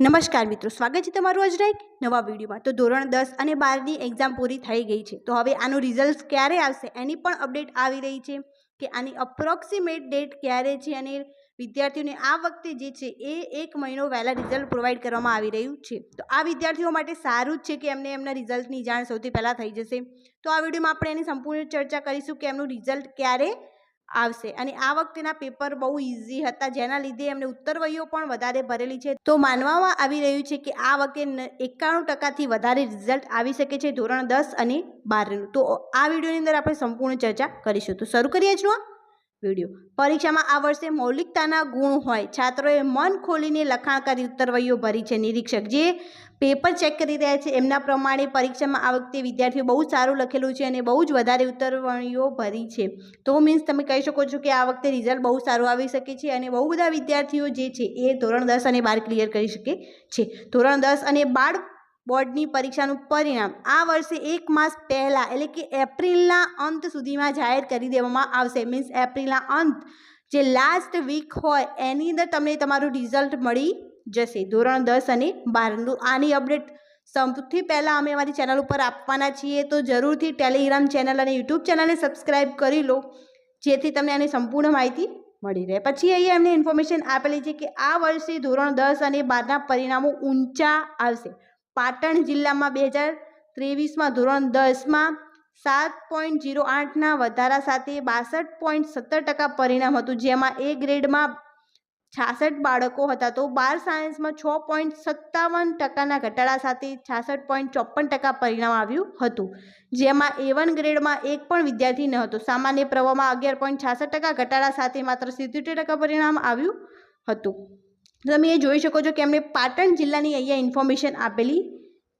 નમસ્કાર મિત્રો, સ્વાગત છે તમારું આજના એક નવા વિડીયોમાં. તો ધોરણ દસ અને બારની એક્ઝામ પૂરી થઈ ગઈ છે. તો હવે આનું રિઝલ્ટ ક્યારે આવશે? એની પણ અપડેટ આવી રહી છે કે આની અપ્રોક્સિમેટ ડેટ ક્યારે છે અને વિદ્યાર્થીઓને આ વખતે જે છે એ એક મહિનો વહેલા રિઝલ્ટ પ્રોવાઈડ કરવામાં આવી રહ્યું છે. તો આ વિદ્યાર્થીઓ માટે સારું જ છે કે એમને એમના રિઝલ્ટની જાણ સૌથી પહેલાં થઈ જશે. તો આ વિડીયોમાં આપણે એની સંપૂર્ણ ચર્ચા કરીશું કે એમનું રિઝલ્ટ ક્યારે આવશે. અને આ વખતેના પેપર બહુ ઇઝી હતા. જેના લીધે એમને ઉત્તરવહીઓ પણ વધારે ભરેલી છે. તો માનવામાં આવી રહ્યું છે કે આ વખતે એકાણું ટકાથી વધારે રિઝલ્ટ આવી શકે છે ધોરણ દસ અને બારનું તો આ વિડીયોની અંદર આપણે સંપૂર્ણ ચર્ચા કરીશું. તો શરૂ કરીએ છીએ. વીડિયો. પરીક્ષામાં આ વર્ષે મૌલિકતાના ગુણ હોય. છાત્રોએ મન ખોલીને લખાણ કરી ઉત્તરવહીઓ ભરી છે. નિરીક્ષક જે પેપર ચેક કરી રહ્યા છે, એમના પ્રમાણે પરીક્ષામાં આ વખતે વિદ્યાર્થીઓ બહુ સારું લખેલું છે અને બહુ જ વધારે ઉત્તરવણીઓ ભરી છે. તો મીન્સ તમે કહી શકો છો કે આ વખતે રિઝલ્ટ બહુ સારું આવી શકે છે અને બહુ બધા વિદ્યાર્થીઓ જે છે, એ ધોરણ દસ અને બાર ક્લિયર કરી શકે છે. ધોરણ દસ અને બાર બોર્ડની પરીક્ષાનું પરિણામ આ વર્ષે એક માસ પહેલાં એટલે કે એપ્રિલના અંત સુધીમાં જાહેર કરી દેવામાં આવશે. મીન્સ એપ્રિલના અંત જે લાસ્ટ વીક હોય એની અંદર તમને તમારું રિઝલ્ટ મળી જશે. ધોરણ દસ અને બારનું. આની અપડેટ સૌથી પહેલાં અમે અમારી ચેનલ ઉપર આપવાના છીએ. તો જરૂરથી ટેલિગ્રામ ચેનલ અને યુટ્યુબ ચેનલને સબસ્ક્રાઈબ કરી લો, જેથી તમને આની સંપૂર્ણ માહિતી મળી રહે. પછી અહીંયા એમને ઇન્ફોર્મેશન આપેલી છે કે આ વર્ષે ધોરણ દસ અને બારના પરિણામો ઊંચા આવશે. પાટણ જિલ્લામાં બે હજાર ત્રેવીસમાં ધોરણ દસમાં સાત પોઈન્ટ જીરો આઠના વધારા સાથે બાસઠ પોઈન્ટ સત્તર ટકા પરિણામ હતું. જેમાં એ ગ્રેડમાં છાસઠ બાળકો હતા તો બાર સાયન્સમાં છ પોઈન્ટ સત્તાવન ટકાના ઘટાડા સાથે છાસઠ પોઈન્ટ ચોપન ટકા પરિણામ આવ્યું હતું. જેમાં એ વન ગ્રેડમાં એક પણ વિદ્યાર્થી ન હતો. સામાન્ય પ્રવાહમાં અગિયાર પોઈન્ટ છાસઠ ટકા ઘટાડા સાથે માત્ર સિત્યોતેર ટકા પરિણામ આવ્યું હતું. તમે એ જોઈ શકો છો કે એમણે પાટણ જિલ્લાની અહીંયા ઇન્ફોર્મેશન આપેલી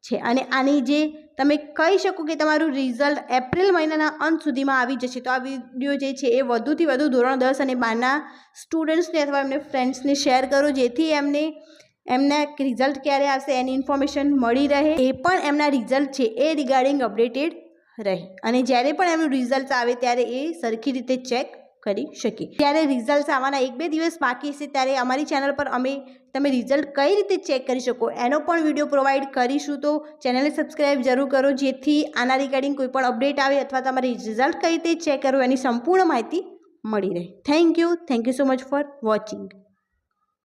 છે અને આની જે તમે કહી શકો કે તમારું રિઝલ્ટ એપ્રિલ મહિનાના અંત સુધીમાં આવી જશે. તો આ વીડિયો જે છે એ વધુથી વધુ ધોરણ દસ અને બારના સ્ટુડન્ટ્સને અથવા એમને ફ્રેન્ડ્સને શેર કરો. જેથી એમને, એમના રિઝલ્ટ ક્યારે આવશે એની ઇન્ફોર્મેશન મળી રહે. એ પણ એમના રિઝલ્ટ છે એ રિગાર્ડિંગ અપડેટેડ રહે. અને જ્યારે પણ એમનું રિઝલ્ટ આવે ત્યારે એ સરખી રીતે ચેક કરી શકીએ. ત્યારે રિઝલ્ટ આવવાના એક બે દિવસ બાકી છે, ત્યારે અમારી ચેનલ પર અમે તમે રિઝલ્ટ કઈ રીતે ચેક કરી શકો એનો પણ વીડિયો પ્રોવાઈડ કરીશું. તો ચેનલને સબસ્ક્રાઈબ જરૂર કરો, જેથી આના રિગાર્ડિંગ કોઈ પણ અપડેટ આવે અથવા તમારે રિઝલ્ટ કઈ રીતે ચેક કરવું એની સંપૂર્ણ માહિતી મળી રહે. Thank you thank you so much for watching